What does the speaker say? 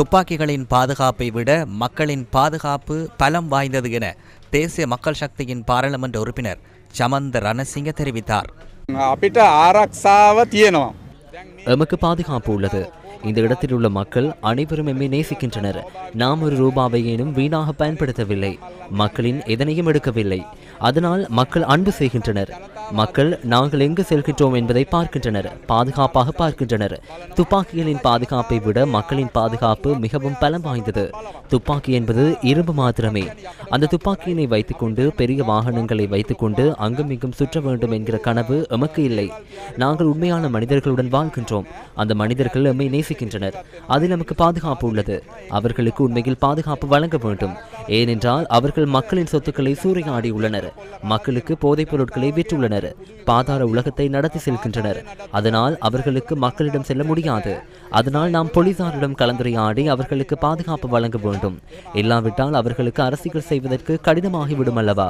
துப்பாக்கிகளின் பாதுகாப்பை விட மக்களின் பாதுகாப்பு பலம் வாய்ந்தது என தேசிய மக்கள் சக்தியின் பாராளுமன்ற உறுப்பினர் சமந்த ரணசிங்க தெரிவித்தார். எமக்கு பாதுகாப்பு உள்ளது. இந்த இடத்தில் உள்ள மக்கள் அனைவரும் எம்மை நேசிக்கின்றனர். நாம் ஒரு ரூபாவையேனும் வீணாக பயன்படுத்தவில்லை. மக்களின் எதனையும் எடுக்கவில்லை. அதனால் மக்கள் அன்பு செய்கின்றனர். மக்கள் நாங்கள் எங்கு செல்கின்றோம் என்பதை பார்க்கின்றனர் பாதுகாப்பாக பார்க்கின்றனர். துப்பாக்கிகளின் பாதுகாப்பை விட மக்களின் பாதுகாப்பு மிகவும் பலம் வாய்ந்தது. துப்பாக்கி என்பது இரும்பு மாத்திரமே. அந்த துப்பாக்கியினை வைத்துக்கொண்டு பெரிய வாகனங்களை வைத்துக்கொண்டு அங்கும் இங்கும் சுற்ற வேண்டும் என்கிற கனவு எமக்கு இல்லை. நாங்கள் உண்மையான மனிதர்களுடன் வாழ்கின்றோம். அந்த மனிதர்கள் எம்மை நேசிக்கின்றனர். அதில் நமக்கு பாதுகாப்பு உள்ளது. அவர்களுக்கு உண்மையில் பாதுகாப்பு வழங்க வேண்டும். ஏனென்றால் அவர்கள் மக்களின் சொத்துக்களை சூறையாடியுள்ளனர். மக்களுக்கு போதைப் பொருட்களை விற்றுள்ளனர். பாதாள உலகத்தை நடத்தி செல்கின்றனர். அதனால் அவர்களுக்கு மக்களிடம் செல்ல முடியாது. அதனால் நாம் போலீசாரிடம் கலந்துரையாடி அவர்களுக்கு பாதுகாப்பு வழங்க வேண்டும். இல்லாவிட்டால் அவர்களுக்கு அரசியல் செய்வதற்கு கடினமாகிவிடும் அல்லவா?